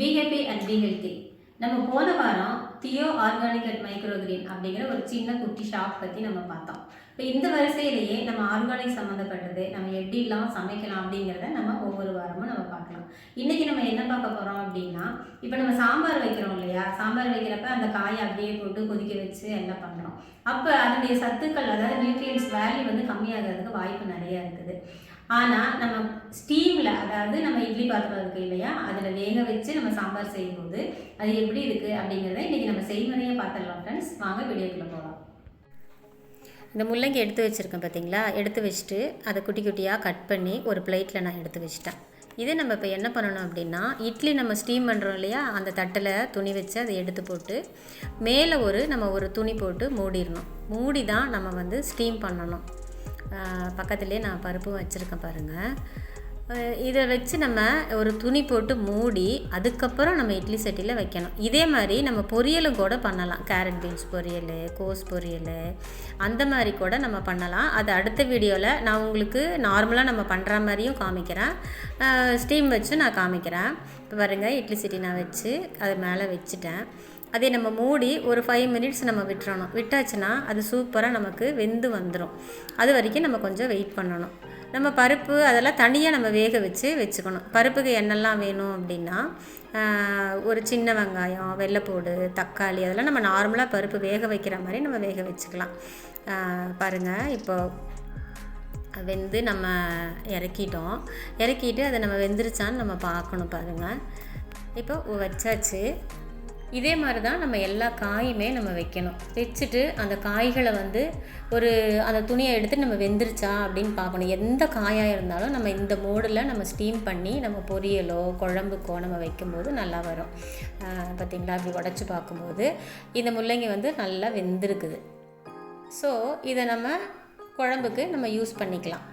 Be healthy நம்ம போன வாரம் தியோ ஆர்கானிக் அண்ட் மைக்ரோகிரீன் அப்படிங்கிற ஒரு சின்ன குட்டி ஷாப் பற்றி நம்ம பார்த்தோம். இப்போ இந்த வரிசையிலேயே நம்ம ஆர்கானிக் சம்மந்தப்பட்டது நம்ம எப்படிலாம் சமைக்கலாம் அப்படிங்கிறத நம்ம ஒவ்வொரு வாரமும் நம்ம பார்க்கலாம். இன்றைக்கி நம்ம என்ன பார்க்க போகிறோம் அப்படின்னா இப்போ நம்ம சாம்பார் வைக்கிறோம் இல்லையா? சாம்பார் வைக்கிறப்ப அந்த காயை அப்படியே போட்டு கொதிக்க வச்சு எல்லாம் பண்ணுறோம் அப்போ அதனுடைய சத்துக்கள் அதாவது நியூட்ரியன்ஸ் வேல்யூ வந்து கம்மியாகிறதுக்கு வாய்ப்பு நிறைய இருக்குது. ஆனால் நம்ம ஸ்டீமில் அதாவது நம்ம இட்லி பாத்திரம் இருக்குது இல்லையா? அதில் வேக வச்சு நம்ம சாம்பார் செய்யும்போது அது எப்படி இருக்குது அப்படிங்கிறத இன்றைக்கி நம்ம செய்முறையை பார்த்துடலாம் ஃப்ரெண்ட்ஸ் வாங்க வீடியோக்குள்ளே போகலாம். இந்த முள்ளங்கி எடுத்து வச்சுருக்கேன் பார்த்தீங்களா எடுத்து வச்சுட்டு அதை குட்டி குட்டியாக கட் பண்ணி ஒரு பிளேட்டில் நான் எடுத்து வச்சிட்டேன். இதே நம்ம இப்போ என்ன பண்ணணும் அப்படின்னா இட்லி நம்ம ஸ்டீம் பண்ணுறோம் இல்லையா? அந்த தட்டில் துணி வச்சு அதை எடுத்து போட்டு மேலே ஒரு நம்ம ஒரு துணி போட்டு மூடிடணும். மூடி தான் நம்ம வந்து ஸ்டீம் பண்ணணும். பக்கத்துலேயே நான் பருப்பும் வச்சுருக்கேன் பாருங்கள் இதை வச்சு நம்ம ஒரு துணி போட்டு மூடி அதுக்கப்புறம் நம்ம இட்லி சட்டியில் வைக்கணும். இதே மாதிரி நம்ம பொரியலும் கூட பண்ணலாம். கேரட் பீன்ஸ் பொரியல் கோஸ் பொரியல் அந்த மாதிரி கூட நம்ம பண்ணலாம். அது அடுத்த வீடியோவில் நான் உங்களுக்கு நார்மலாக நம்ம பண்ணுற மாதிரியும் காமிக்கிறேன். ஸ்டீம் வச்சு நான் காமிக்கிறேன். இப்போ பாருங்கள் இட்லி சட்டி நான் வச்சு அது மேலே வச்சுட்டேன். அதே நம்ம மூடி ஒரு ஃபைவ் மினிட்ஸ் நம்ம விட்டுறணும். விட்டாச்சுன்னா அது சூப்பராக நமக்கு வெந்து வந்துடும் அது வரைக்கும் நம்ம கொஞ்சம் வெயிட் பண்ணணும். நம்ம பருப்பு அதெல்லாம் தனியாக நம்ம வேக வச்சு வச்சுக்கணும். பருப்புக்கு என்னெல்லாம் வேணும் அப்படின்னா ஒரு சின்ன வெங்காயம் வெள்ளைப்பூடு தக்காளி அதெல்லாம் நம்ம நார்மலாக பருப்பு வேக வைக்கிற மாதிரி நம்ம வேக வச்சுக்கலாம். பாருங்கள் இப்போ வெந்து நம்ம இறக்கிட்டோம். இறக்கிட்டு அதை நம்ம வெந்துருச்சான்னு நம்ம பார்க்கணும் பாருங்கள் இப்போ வச்சாச்சு. இதே மாதிரி தான் நம்ம எல்லா காயுமே நம்ம வைக்கணும். வச்சுட்டு அந்த காய்களை வந்து ஒரு அந்த துணியை எடுத்து நம்ம வெந்துருச்சா அப்படின்னு பார்க்கணும். எந்த காயாக இருந்தாலும் நம்ம இந்த மோடில் நம்ம ஸ்டீம் பண்ணி நம்ம பொரியலோ குழம்புக்கோ நம்ம வைக்கும்போது நல்லா வரும். பார்த்திங்களா? அப்படி உடச்சி பார்க்கும்போது இந்த முள்ளங்கி வந்து நல்லா வெந்திருக்குது. ஸோ இதை நம்ம குழம்புக்கு நம்ம யூஸ் பண்ணிக்கலாம்.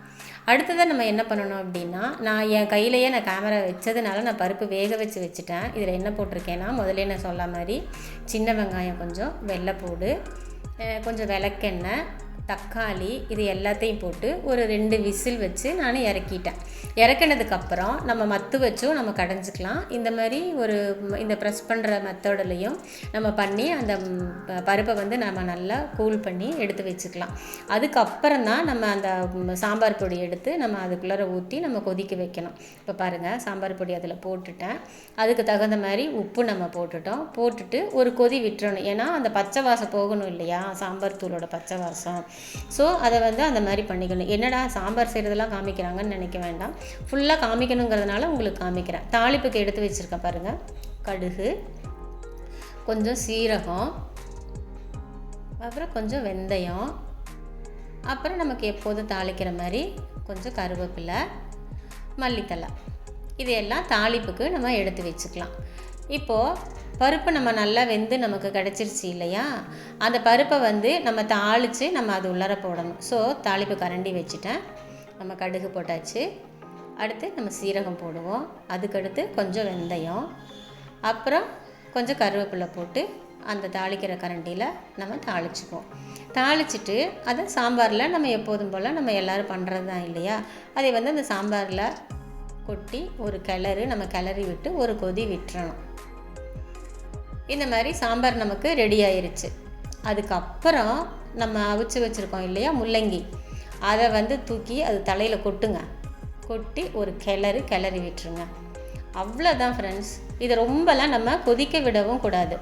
அடுத்ததாக நம்ம என்ன பண்ணணும் அப்படின்னா நான் என் கையிலையே நான் கேமரா வச்சதுனால நான் பருப்பு வேக வச்சு வச்சுட்டேன். இதில் என்ன போட்டிருக்கேன்னா முதலே நான் சொல்ல மாதிரி சின்ன வெங்காயம் கொஞ்சம் வெள்ளைப்பூடு கொஞ்சம் விளக்கெண்ணெய் தக்காளி இது எல்லாத்தையும் போட்டு ஒரு ரெண்டு விசில் வச்சு நான் இறக்கிட்டேன். இறக்கினதுக்கப்புறம் நம்ம மத்து வச்சும் நம்ம கடைஞ்சிக்கலாம். இந்த மாதிரி ஒரு இந்த ப்ரெஸ் பண்ணுற மெத்தட்லேயும் நம்ம பண்ணி அந்த பருப்பை வந்து நம்ம நல்லா கூல் பண்ணி எடுத்து வச்சுக்கலாம். அதுக்கப்புறம் தான் நம்ம அந்த சாம்பார் பொடி எடுத்து நம்ம அதுக்குள்ளே ஊற்றி நம்ம கொதிக்க வைக்கணும். இப்போ பாருங்கள் சாம்பார் பொடி அதில் போட்டுட்டேன். அதுக்கு தகுந்த மாதிரி உப்பு நம்ம போட்டுட்டோம். போட்டுட்டு ஒரு கொதி விட்டுறணும். ஏன்னா அந்த பச்சை வாசம் போகணும் இல்லையா? சாம்பார் தூளோட பச்சை வாசம். ஸோ அதை வந்து அந்த மாதிரி பண்ணிக்கணும். என்னடா சாம்பார் செய்கிறதெல்லாம் காமிக்கிறாங்கன்னு நினைக்க வேண்டாம். ஃபுல்லாக காமிக்கணுங்கிறதுனால உங்களுக்கு காமிக்கிறேன். தாளிப்புக்கு எடுத்து வச்சுருக்கேன் பாருங்கள் கடுகு கொஞ்சம் சீரகம் அப்புறம் கொஞ்சம் வெந்தயம். அப்புறம் நமக்கு எப்போதும் தாளிக்கிற மாதிரி கொஞ்சம் கருவேப்பிலை மல்லித்தலை இதையெல்லாம் தாளிப்புக்கு நம்ம எடுத்து வச்சுக்கலாம். இப்போது பருப்பு நம்ம நல்லா வெந்து நமக்கு கிடச்சிருச்சு இல்லையா? அந்த பருப்பை வந்து நம்ம தாளித்து நம்ம அது உள்ளர போடணும். ஸோ தாளிப்பு கரண்டி வச்சுட்டேன். நம்ம கடுகு போட்டாச்சு. அடுத்து நம்ம சீரகம் போடுவோம். அதுக்கடுத்து கொஞ்சம் வெந்தயம். அப்புறம் கொஞ்சம் கருவேப்பிலை போட்டு அந்த தாளிக்கிற கரண்டியில் நம்ம தாளிச்சுக்குவோம். தாளிச்சிட்டு அதை சாம்பாரில் நம்ம எப்போதும் போல் நம்ம எல்லோரும் பண்ணுறது தான் இல்லையா? அதை வந்து அந்த சாம்பாரில் கொட்டி ஒரு கிளறு நம்ம கிளறி விட்டு ஒரு கொதி விட்டுறணும். இந்த மாதிரி சாம்பார் நமக்கு ரெடி ஆயிருச்சு. அதுக்கப்புறம் நம்ம அவிச்சு வச்சுருக்கோம் இல்லையா முள்ளங்கி. அதை வந்து தூக்கி அது தலையில் கொட்டுங்க. கொட்டி ஒரு கிளறு கிளறி விட்டுருங்க. அவ்வளோதான் ஃப்ரெண்ட்ஸ் இதை ரொம்பலாம் நம்ம கொதிக்க விடவும் கூடாது.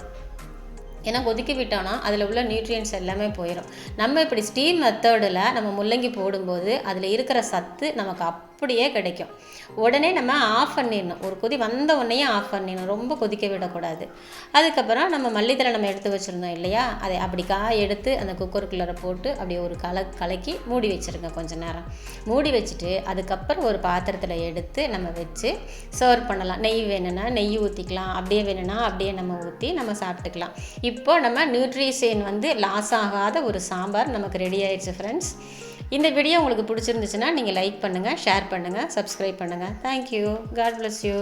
ஏன்னா கொதிக்க விட்டோன்னா அதில் உள்ள நியூட்ரியன்ஸ் எல்லாமே போயிடும் நம்ம இப்படி ஸ்டீம் மெத்தடில் நம்ம முள்ளங்கி போடும்போது அதில் இருக்கிற சத்து நமக்கு அப் அப்படியே கிடைக்கும். உடனே நம்ம ஆஃப் பண்ணிடணும். ஒரு கொதி வந்த உடனேயே ஆஃப் பண்ணிடணும். ரொம்ப கொதிக்க விடக்கூடாது. அதுக்கப்புறம் நம்ம மல்லித்தலை நம்ம எடுத்து வச்சுருந்தோம் இல்லையா? அதை அப்படி எடுத்து அந்த குக்கருக்குள்ளே போட்டு அப்படியே ஒரு கல கலக்கி மூடி வச்சுருங்க கொஞ்சம் நேரம். மூடி வச்சுட்டு அதுக்கப்புறம் ஒரு பாத்திரத்தில் எடுத்து நம்ம வச்சு சர்வ் பண்ணலாம். நெய் வேணும்னா நெய் ஊற்றிக்கலாம் அப்படியே வேணும்னா அப்படியே நம்ம ஊற்றி நம்ம சாப்பிட்டுக்கலாம். இப்போ நம்ம நியூட்ரிஷன் வந்து லாஸ் ஆகாத ஒரு சாம்பார் நமக்கு ரெடி ஆயிடுச்சு ஃப்ரெண்ட்ஸ் இந்த வீடியோ உங்களுக்கு பிடிச்சிருந்துச்சுன்னா நீங்கள் லைக் பண்ணுங்கள் ஷேர் பண்ணுங்கள் சப்ஸ்கிரைப் பண்ணுங்கள் தேங்க்யூ காட் பிளஸ் யூ